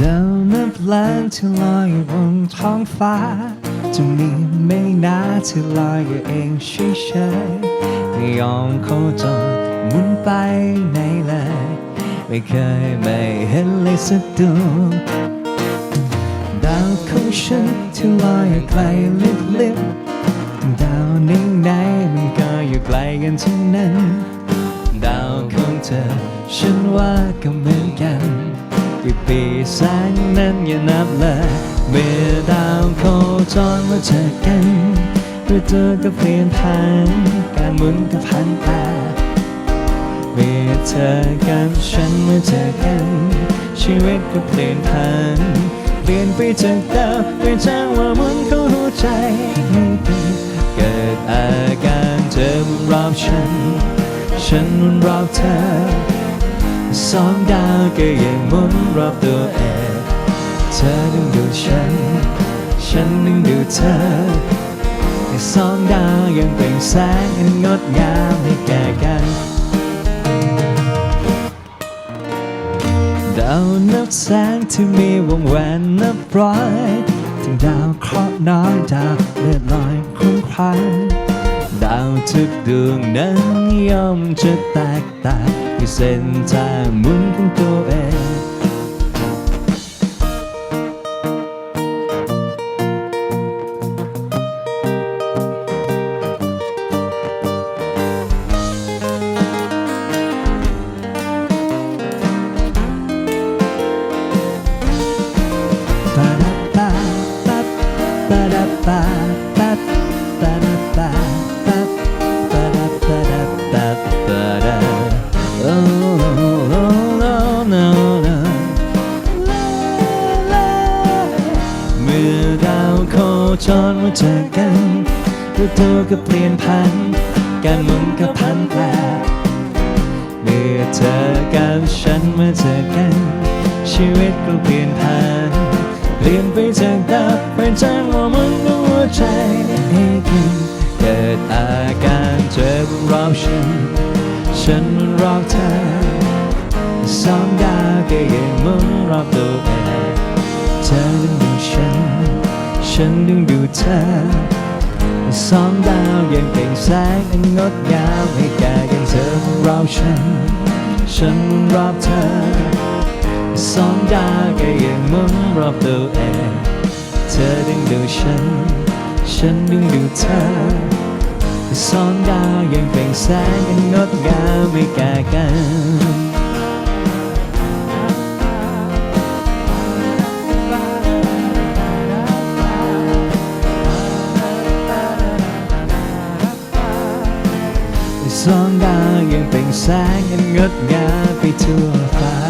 ดาวนับล้านที่ลอยอยู่บนท้องฟ้า จะมีไม่นาที่ลอยอยู่เองเฉยๆไม่ยอมโคจรหมุนไปไหนเลย ไม่เคยไม่เห็นเลยสักดวงดาวของฉันที่ลอยอยู่ไกลลิบๆดาวนิ่งไหนมันก็อยู่ไกลกันทั้งนั้น ดาวของเธอ ฉันว่าก็เหมือนกัน กี่ปีแสงนั้นอย่านับเลยเมื่อดาวโคจรมาเจอกันเพื่อเธอก็เปลี่ยนผ่านการหมุนก็พันแปรเมื่อเธอกับฉันเมาเจอกัน ชีวิตก็เปลี่ยนผ่านเปลี่ยนไปจากเดิมไปจากว่าหมุนของหัวใจให้เป็นเกิดอาการเธอมุนรอบฉัน ฉันหมุนรอบเธอ สองดาวก็ยังหมุนรอบตัวเองเธอดึงดูฉัน ฉันดึงดูเธอให้สองดาวยังเปล่งแสงอันงดงามให้แก่กัน ดาวนับแสงที่มีวงแหวนนับร้อยถึงดาวเคราะห์น้อยดาวเลือดลอยคลุ้งคลัน ดาวทุกดวงนั้นย่อมจะแตกต่างในเส้นทางหมุนของตัวเองเโคจรมาเจอกันฤดูก็เปลี่ยนพัน การหมุนก็พันแปรเมื่อเธอกับฉันมาเจอกัน ชีวิตก็เปลี่ยนผ่านเปลี่ยนไปจากเดิมไปจากว่ามันหัวใจให้กันเกิดอาการเจ็บรอบฉัน ฉันมันรอบเธอสองดาวก็ยังมุนรอบตัวเองเธอดึง ฉันดึงดูเธอสองดาวยังเปล่งแสงอันงดงามให้แก่กันเธอรอบฉัน ฉันรอบเธอสองดาวก็ยังหมุนรอบตัวเองเธอดึงดูฉัน ฉันดึงดูเธอสองดาวยังเปล่งแสงอันงดงามให้แก่กัน สองดาวยังเป็นแสงอันงดงามไปทั่วฟ้า